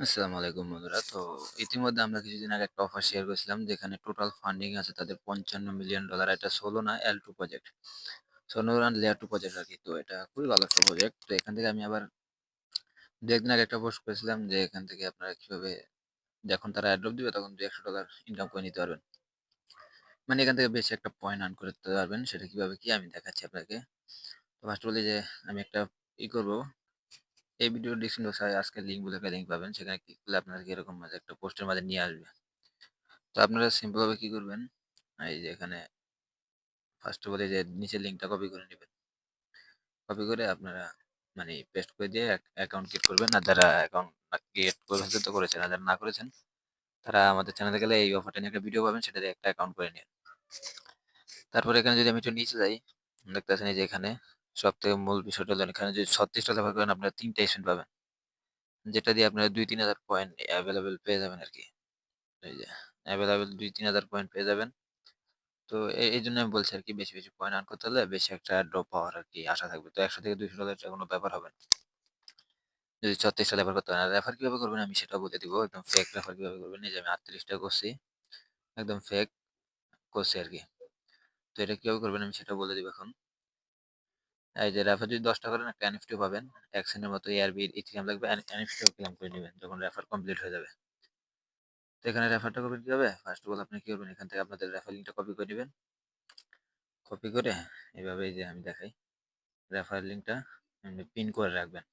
আসসালামু আলাইকুম বন্ধুরা। তো ইতিমধ্যে আমরা কিছুদিন আগে একটা অফার শেয়ার করেছিলাম, যেখানে টোটাল ফান্ডিং আছে তাদের $৫৫ মিলিয়ন ডলার এটা সোলো না এল টু প্রজেক্ট। সোলোরান লেয়ার টু প্রজেক্ট আরকি। তো এটা খুবই ভালো একটা প্রজেক্ট। তো এখান থেকে আমি আবার ২-১ দিন আগে একটা পোস্ট করেছিলাম যে এখান থেকে আপনারা কীভাবে যখন তারা এয়ারড্রপ দিবে তখন $২০০ ইনকাম করে নিতে পারবেন। মানে এখান থেকে বেশি একটা পয়েন্ট আর্ন করতে পারবেন। সেটা কীভাবে কি আমি দেখাচ্ছি আপনাকে। তো ফার্স্ট বলি যে আমি একটা ই করব এই ভিডিও ডিসক্রিপশন বক্সে আজকের লিঙ্ক পাবেন। সেখানে ক্লিক করলে আপনাদেরকে এরকম একটা পোস্টের মাঝে নিয়ে আসবে। তো আপনারা সিম্পল ভাবে কি করবেন? এই যে এখানে ফার্স্ট অফ অল এই যে নিচের লিঙ্কটা কপি করে নেবেন কপি করে আপনারা মানে পেস্ট করে দিয়ে অ্যাকাউন্ট ক্রিয়েট করবেন। আর যারা অ্যাকাউন্ট ক্রিয়েট করেছে তো করেছেন। আর যারা না করেছেন তারা আমাদের চ্যানেলে গেলে এই অফারটা নিয়ে একটা ভিডিও পাবেন সেটা দিয়ে একটা অ্যাকাউন্ট করে নিন। তারপরে এখানে যদি আমি একটু নিচে যাই, দেখতে পাচ্ছেন এই যে এখানে সবথেকে মূল বিষয়টা হলো এখানে যদি ৩৬ টা লেভেল করেন আপনারা ৩ টা পাবেন। যেটা দিয়ে আপনারা ২-৩ হাজার পয়েন্ট অ্যাভেলেবেল পেয়ে যাবেন আরকি। এই যে এভেইলেবল ২-৩ হাজার পয়েন্ট পেয়ে যাবেন। তো এই জন্য আমি বলছি আরকি বেশি, বেশি পয়েন্ট আর্ন করতে হলে বেশি একটা ড্রপ পাওয়ার আরকি আশা থাকবে। তো ১০০ থেকে $২০০ এটা কোনো ব্যাপার হবে না। যদি ৩৬ টা রেফার করতে পারেন। আর রেফার কীভাবে করবেন আমি সেটা বলে দিব। একদম ফেক রেফার কীভাবে করবেন। এই যে আমি আটত্রিশটা করছি। একদম ফেক করছি আর কি তো এটা কীভাবে করবেন আমি সেটা বলে দিব এখন। এই যে রেফার যদি দশটা করেন একটা এনএফটি পাবেন। এক্সচেঞ্জের মতো এআরবি ইথিরিয়াম লাগবে এন এনএফটিও ক্লেম করে নিবেন যখন রেফার কমপ্লিট হয়ে যাবে। তো এখানে রেফারটা করবেন কীভাবে? ফার্স্ট অফ অল আপনি কি করবেন এখান থেকে আপনাদের রেফার লিঙ্কটা কপি করে নিবেন। কপি করে এভাবে এই যে আমি দেখাই। রেফার লিঙ্কটা পিন করে রাখবেন।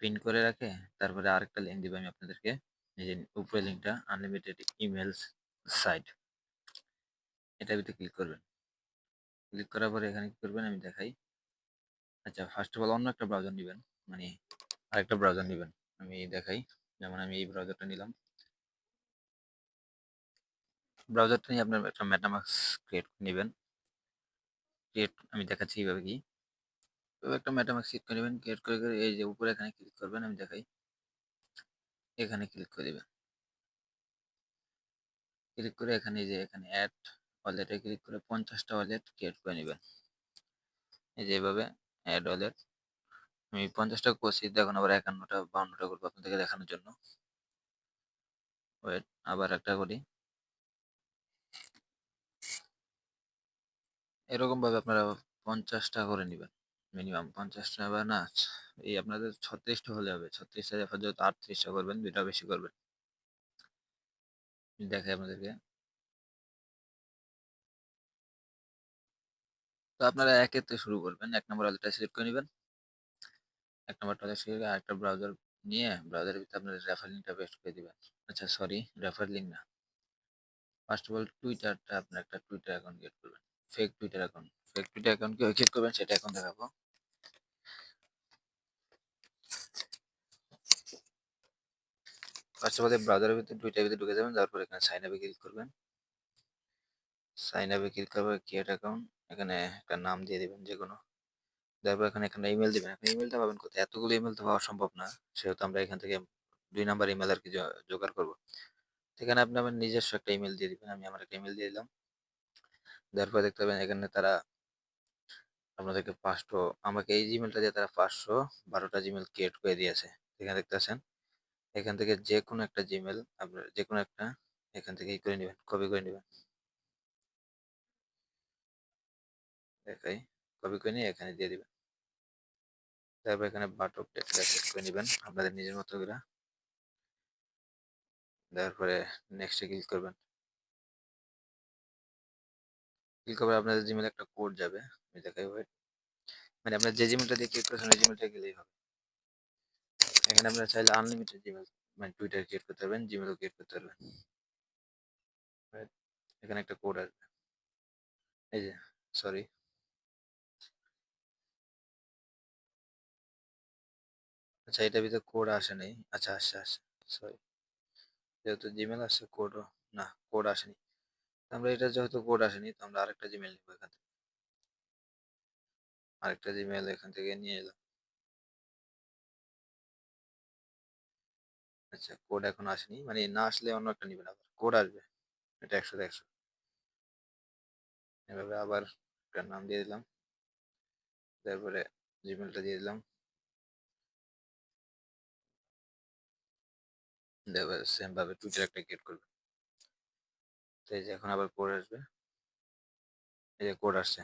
পিন করে রাখে তারপরে আরেকটা লিঙ্ক দিব আমি আপনাদেরকে। এই যে উপরের লিঙ্কটা আনলিমিটেড ইমেলস সাইট। এটার ভিতরে ক্লিক করবেন। ক্লিক করার পরে এখানে কি করবেন আমি দেখাই। আচ্ছা ফার্স্ট অফ অল অন্য একটা ব্রাউজার নিবেন। মানে আরেকটা ব্রাউজার নিবেন। আমি দেখাই। যেমন আমি এই ব্রাউজারটা নিলাম। ব্রাউজারটা নিয়ে আপনার একটা মেটামাস্ক ক্রিয়েট নিবেন। ক্রিয়েট আমি দেখাচ্ছি এইভাবে কি। একটা মেটামাস্ক ক্রিয়েট করে নিবেন। ক্রিয়েট করে, করে এই যে উপরে এখানে ক্লিক করবেন আমি দেখাই। এখানে ক্লিক করে দিবেন। ক্লিক করে এখানে যে এখানে এড ওয়ালেটে ক্লিক করে ৫০ টা ওয়ালেট ক্রিয়েট করে নিবেন। এই যে এভাবে এড ওয়ালেট আমি ৫০ টা করছি, দেখুন আবার ৫১ টা ৫২ টা করব আপনাদেরকে দেখানোর জন্য। ওয়েট আবার একটা করি। এরকম ভাবে আপনারা ৫০ টা করে নিবেন। মিনিমাম ৫০ টা বা না, এই আপনাদের ছত্রিশটা হলে হবে। ৩৬ টা রেফার যেহেতু ৩৮ টা করবেন ২ টা বেশি করবেন। দেখাই আপনাদেরকে। তো আপনারা ১ এর থেকে শুরু করবেন। এক নম্বর ওয়ালেটটা সিলেক্ট করে নেবেন এক নম্বরটা সিলেক্ট করে আরেকটা ব্রাউজার নিয়ে ব্রাউজারের ভিতরে আপনাদের রেফার লিঙ্কটা পেস্ট করে দিবেন। আচ্ছা সরি রেফার লিঙ্ক না। ফার্স্ট অফ অল টুইটারটা আপনার একটা টুইটার অ্যাকাউন্ট ক্রিয়েট করবেন। Fake Twitter account. Fake Twitter account কীভাবে ক্রিয়েট করবেন সেটা এখন দেখাবো। ফার্স্ট অফ অল ব্রাউজারের ভিতরে টুইটারের ভিতরে ঢুকে যাবেন। যাওয়ার পর এখানে সাইন আপে ক্লিক করবেন। সাইন আপে ক্লিক পর ক্রিয়েট অ্যাকাউন্ট এখানে একটা নাম দিয়ে দিবেন যেকোনো। দেওয়ার পর এখানে একটা ইমেল দিবেন। আপনি ইমেইলটা পাবেন কোথায়? এতগুলো ইমেল তো পাওয়া সম্ভব না। সেহেতু আমরা এখান থেকে দুই নাম্বার ইমেল আর কি জোগাড় করব এখানে আপনি আপনার নিজস্ব একটা ইমেল দিয়ে দিবেন। আমি আমার একটা ইমেইল দিয়ে দিলাম। দেওয়ার পর দেখতে পাবেন এখানে তারা আপনাদেরকে ৫০০ আমাকে এই জিমেইলটা দিয়ে তারা পাঁচশো বারোটা জিমেল ক্রিয়েট করে দিয়েছে। এখানে দেখতে পাচ্ছেন। এখান থেকে যেকোনো একটা জিমেল আপনার যেকোনো একটা এখান থেকে ই করে নিবেন, কপি করে নিবেন। দেখাই। কপি করে নিয়ে এখানে দিয়ে দিবেন। তারপর এখানে বাটক করে নেবেন আপনাদের নিজের মতো করে। দেওয়ার পরে নেক্সট এ ক্লিক করবেন। ক্লিক পর আপনাদের জিমেইলে একটা কোড যাবে। আমি দেখাই ওয়েট। মানে আপনার যে জিমেইলটা দিয়ে ক্রিয়েট করেছেন ওই জিমেইলটা গেলেই হবে। এখানে আপনারা চাইলে আনলিমিটেড জিমেইল মানে টুইটার ক্রিয়েট করতে পারবেন, জিমেইলও ক্রিয়েট করতে পারবেন। এখানে একটা কোড আসবে। এই যে সরি। আচ্ছা এটার ভিতরে কোড আসে নাই। আচ্ছা আসছে, আসছে। সরি। যেহেতু জিমেইল আসছে কোডও না কোড আসেনি। আমরা এটা যেহেতু কোড আসেনি তো আমরা আরেকটা জিমেইল নিবো এখান থেকে। আরেকটা জিমেইল এখান থেকে নিয়ে এলাম। আচ্ছা কোড এখনও আসেনি। মানে না আসলে অন্য একটা নিবেন আবার। কোড আসবে। এটা ১০০ তে ১০০ এভাবে আবার একটা নাম দিয়ে দিলাম। তারপরে জিমেইলটা দিয়ে দিলাম। সেম ভাবে টুইটার একটা ক্রিয়েট করবে তো এই যে এখন আবার কোড আসবে। এই যে কোড আসছে।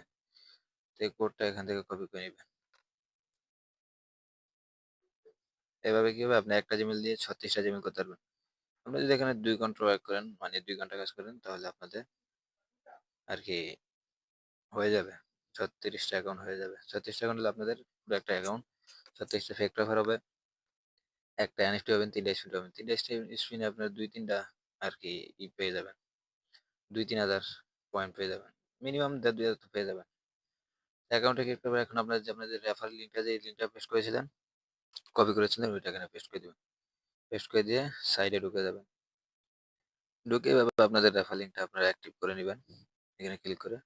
তো এই কোডটা এখান থেকে কপি করে নেবেন। এভাবে কি হবে? আপনি একটা জিমেল দিয়ে ছত্রিশটা জিমেল করতে পারবেন। আপনি যদি এখানে দুই ঘণ্টা ওয়ার্ক করেন মানে দুই ঘণ্টা কাজ করেন, তাহলে আপনাদের আর কি হয়ে যাবে। ছত্রিশটা অ্যাকাউন্ট হয়ে যাবে। ছত্রিশটা অ্যাকাউন্ট হলে আপনাদের পুরো একটা অ্যাকাউন্ট ছত্রিশটা ফেক হবে। একটা এনএফটি হবেন তিনটা স্পিন পাবেন। তিনটা স্পিনে আপনার দুই, তিনটা আর কি ই পেয়ে যাবেন। দুই, তিন হাজার পয়েন্ট পেয়ে যাবেন। মিনিমাম দেড়, দুই হাজার পেয়ে যাবেন। অ্যাকাউন্টে ক্লিক করবেন, এখন আপনার যে আপনাদের রেফার লিঙ্কটা যে লিঙ্কটা পেস্ট করেছিলেন কপি করেছিলেন, ওইটা এখানে পেস্ট করে দেবেন। পেস্ট করে দিয়ে সাইডে ঢুকে যাবেন। ঢুকে এভাবে আপনাদের রেফার লিঙ্কটা আপনারা অ্যাক্টিভ করে নেবেন, এখানে ক্লিক করে।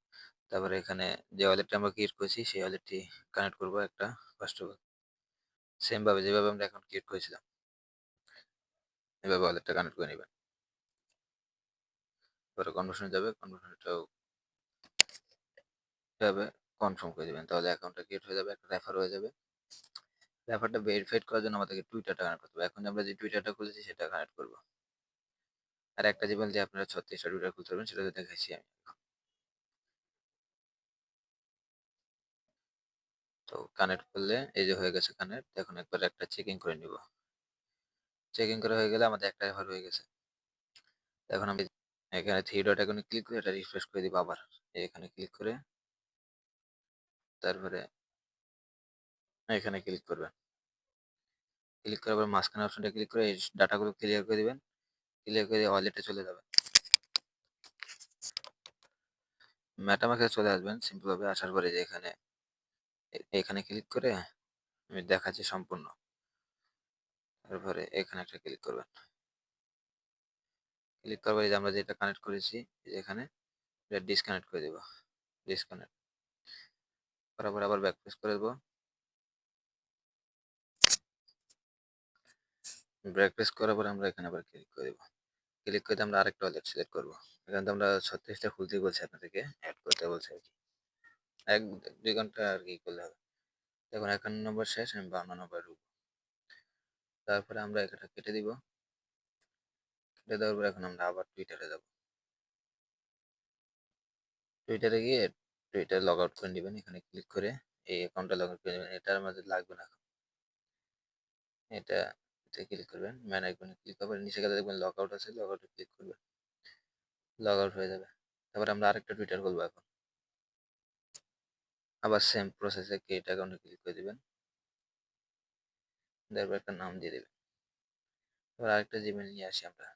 তারপরে এখানে যে ওয়ালেটটা আমরা ক্রিয়েট করেছি, সেই ওয়ালেটটি কানেক্ট করব একটা ফার্স্ট অফ অল সেম ভাবে যেভাবে আমরা এখন ক্রিয়েট করেছিলাম, এভাবে ওয়ালেটটা কানেক্ট করে নেবেন। পরে কনভার্সনে যাবে কনভার্সনটাও এভাবে কনফার্ম করে দেবেন। তাহলে অ্যাকাউন্টটা ক্রিয়েট হয়ে যাবে, একটা রেফার হয়ে যাবে। রেফারটা ভেরিফাইড করার জন্য আমাদেরকে টুইটারটা কানেক্ট করতে হবে। এখন আমরা যে টুইটারটা খুলেছি সেটা কানেক্ট করব। আর একটা জিমেল দিয়ে আপনারা ছত্রিশটা টুইটার খুলতে পারবেন, সেটা দেখাইছি আমি। তো কানেক্ট করলে এই যে হয়ে গেছে কানেক্ট এখন একবার একটা চেকিং করে নিব। চেকিং করা হয়ে গেলে আমাদের একটা রেফার হয়ে গেছে। এখন আমি এখানে থ্রি ডট এখানে ক্লিক করে এটা রিফ্রেশ করে দিব আবার। এখানে ক্লিক করে তারপরে এখানে ক্লিক করবেন। ক্লিক করার পর মাঝখানে অপশনটা ক্লিক করে এই ডাটাগুলো ক্লিয়ার করে দিবেন। ক্লিয়ার করে ওয়ালেটে চলে যাবেন। ম্যাটামাকে চলে আসবেন সিম্পলভাবে আসার পরে যে এখানে এখানে ক্লিক করে আমি দেখাচ্ছি সম্পূর্ণ। তারপরে এখানে একটা ক্লিক করবেন। ক্লিক করবার যে আমরা যেটা কানেক্ট করেছি এখানে, এটা ডিসকানেক্ট করে দেব। ডিসকানেক্ট পর আবার ব্যাক প্রেস করে দেবো। ব্যাক প্রেস করার পর আমরা এখানে আবার ক্লিক করে দেবো। ক্লিক করে আমরা আরেকটা ওয়ালেট সিলেক্ট করব। এখানে তো আমরা ছত্রিশটা খুলতে বলছি আপনাদেরকে অ্যাড করতে বলছে আর কি। এক দুই ঘণ্টা আর কি করলে হবে। দেখুন একান্ন নম্বর শেষ, আমি বান্ন নম্বর ঢুকবো। তারপরে আমরা এটা কেটে দিব। কেটে দেওয়ার পর এখন আমরা আবার টুইটারে যাব। টুইটারে গিয়ে টুইটার লগ আউট করে নেবেন। এখানে ক্লিক করে এই অ্যাকাউন্টটা লগ আউট করে নেবেন। এটার আমাদের লাগবে না এটা ক্লিক করবেন। ম্যান আইকনে ক্লিক করবেন। নিচে গেলে দেখবেন লগ আউট আছে। লগ আউটে ক্লিক করবেন। লগ আউট হয়ে যাবে। তারপরে আমরা আরেকটা টুইটার খুলবো এখন। আবার সেম প্রসেসে ক্রিয়েট অ্যাকাউন্টে ক্লিক করে দিবেন। তারপর একটা নাম দিয়ে দেবেন। এবার আরেকটা জিমেল নিয়ে আসি আমরা।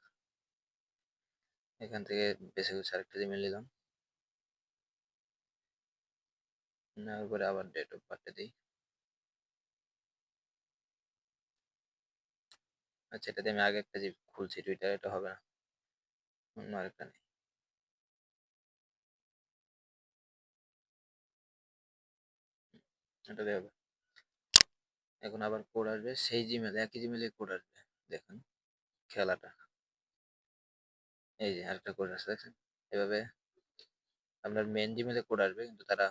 এখান থেকে বেছে বেছে আরেকটা জিমেল নিলাম। নেওয়ার পরে আবার ডেট অফ বার্থটা দিই। আচ্ছা এটাতে আমি আগে একটা যে খুলছি টুইটার এটা হবে না। অন্য আরেকটা নেই। এটা হবে এখন আবার কোড আসবে, সেই জিমেল একই জিমেলে কোড আসবে। দেখুন, খেলাটা। এই যে আরেকটা কোড আসছে, দেখছেন? এভাবে আপনার মেন জিমেলে কোড আসবে, কিন্তু তারা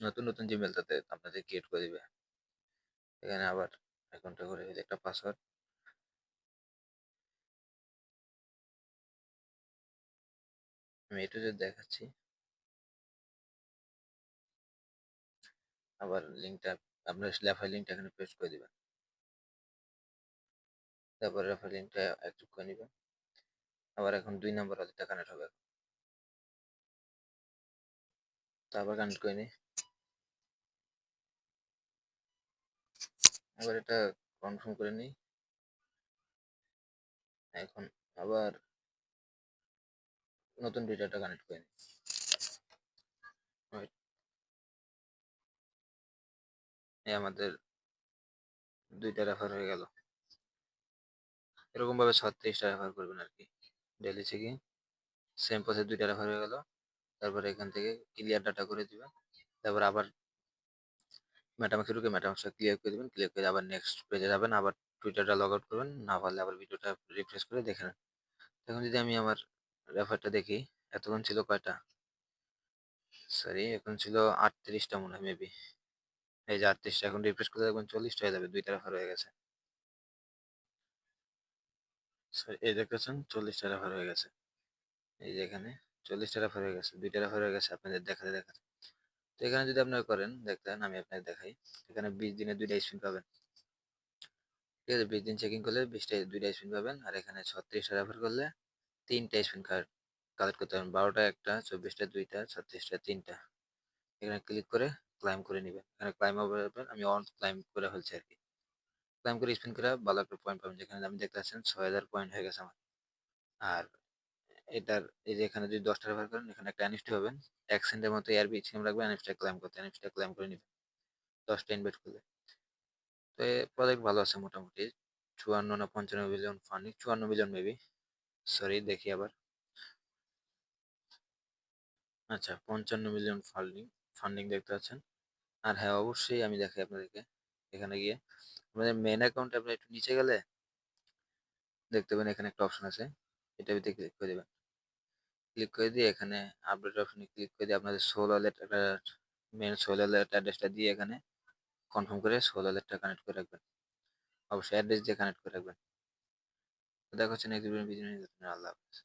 নতুন নতুন জিমেল তাতে আপনাদের ক্রিয়েট করে দিবে। এখানে আবার অ্যাকাউন্টটা করে একটা পাসওয়ার্ড আমি এটা দেখাচ্ছি আবার লিঙ্কটা আপনার লেফার লিঙ্কটা এখানে পেস্ট করে দিবেন। তারপর রেফার লিঙ্কটা অ্যাক্টিভ করে নেবেন। আবার এখন দুই নম্বর ওয়ালেটটা কানেক্ট হবে। তারপর কানেক্ট করে নিই। আবার এটা কনফার্ম করে নিই। এখন আবার নতুন ডেটাটা কানেক্ট করে নিই। এই আমাদের দুইটা রেফার হয়ে গেল। এরকম ভাবে ছত্রিশটা রেফার করবেন আর কি ডেলি থেকে সেম প্রসেস দুইটা রেফার হয়ে গেল। তারপরে এখান থেকে ক্লিয়ার ডাটা করে দিবেন। তারপর আবার মেটামাক্সে ঢুকে মেটামাক্সটা ক্লিয়ার করে দেবেন। ক্লিয়ার করে আবার নেক্সট পেজে যাবেন, আবার টুইটারটা লগ আউট করবেন। না পারলে আবার ভিডিওটা রিফ্রেশ করে দেখে নেন। এখন যদি আমি আমার রেফারটা দেখি, এতক্ষণ ছিল কয়টা? সরি এখন ছিল আটত্রিশটা মনে হয় মেবি এই যে আটত্রিশটা এখন রিফ্রেশ করে দেখবেন চল্লিশটা হয়ে যাবে দুইটা রেফার হয়ে গেছে এই দেখতেছেন 40 টা রেফার হয়ে গেছে। এই যে এখানে 40 টা রেফার হয়ে গেছে। ২ টা রেফার হয়ে গেছে আপনাদের দেখাতে, দেখাতে। তো এখানে যদি আপনারা করেন দেখেন আমি আপনাকে দেখাই। এখানে ২০ দিনে ২ টা স্পিন পাবেন। ঠিক আছে? ২০ দিন চেকিং করলে ২০ টা ২ স্পিন পাবেন। আর এখানে ৩৬ টা রেফার করলে ৩ টা স্পিন কার্ড কালেক্ট করতে পারবেন। ১২ টা ১ টা, ২৪ টা ২ টা, ৩৬ টা ৩ টা। এখানে ক্লিক করে ক্লাইম করে নিবেন। এখানে ক্লাইম অ্যাভেলেবল আমি অন ক্লাইম করে ফেলছি আর কি ক্লাইম করে স্পিন করে ভালো একটা পয়েন্ট পাবেন। যেখানে আপনি দেখতে পাচ্ছেন ৬০০০ পয়েন্ট হয়ে গেছে আমার। আর এটার এই যে এখানে যদি ১০ টা রেফার করেন, এখানে একটা এনএফটি পাবেন। ১ সেন্টের মতো এয়ারবিসিএম রাখবেন এনএফটিটা ক্লাইম করতে। এনএফটিটা ক্লাইম করে নিবেন। ১০ টা ইনভাইট করলে। তো এই প্রজেক্ট ভালো আছে মোটামুটি। ৫৪ না ৫৫ million funding ৫৪ million maybe. Sorry দেখি আবার। আচ্ছা ৫৫ মিলিয়ন ফান্ডিং ফান্ডিং দেখতে পাচ্ছেন। আর হ্যাঁ, অবশ্যই আমি দেখাই আপনাদেরকে। এখানে গিয়ে আমাদের মেন অ্যাকাউন্টে আপনারা একটু নিচে গেলে দেখতে পাবেন এখানে একটা অপশন আছে। এটা ভিতরে ক্লিক করে দিবেন। ক্লিক করে দিয়ে এখানে আপডেট অপশনে ক্লিক করে দিয়ে আপনাদের Sol wallet main Sol wallet অ্যাড্রেসটা দিয়ে এখানে কনফার্ম করে সোল ওয়ালেটটা কানেক্ট করে রাখবেন। অবশ্যই অ্যাড্রেস দিয়ে কানেক্ট করে রাখবেন। দেখা হচ্ছে নেক্সট আল্লাহ হাফেজ।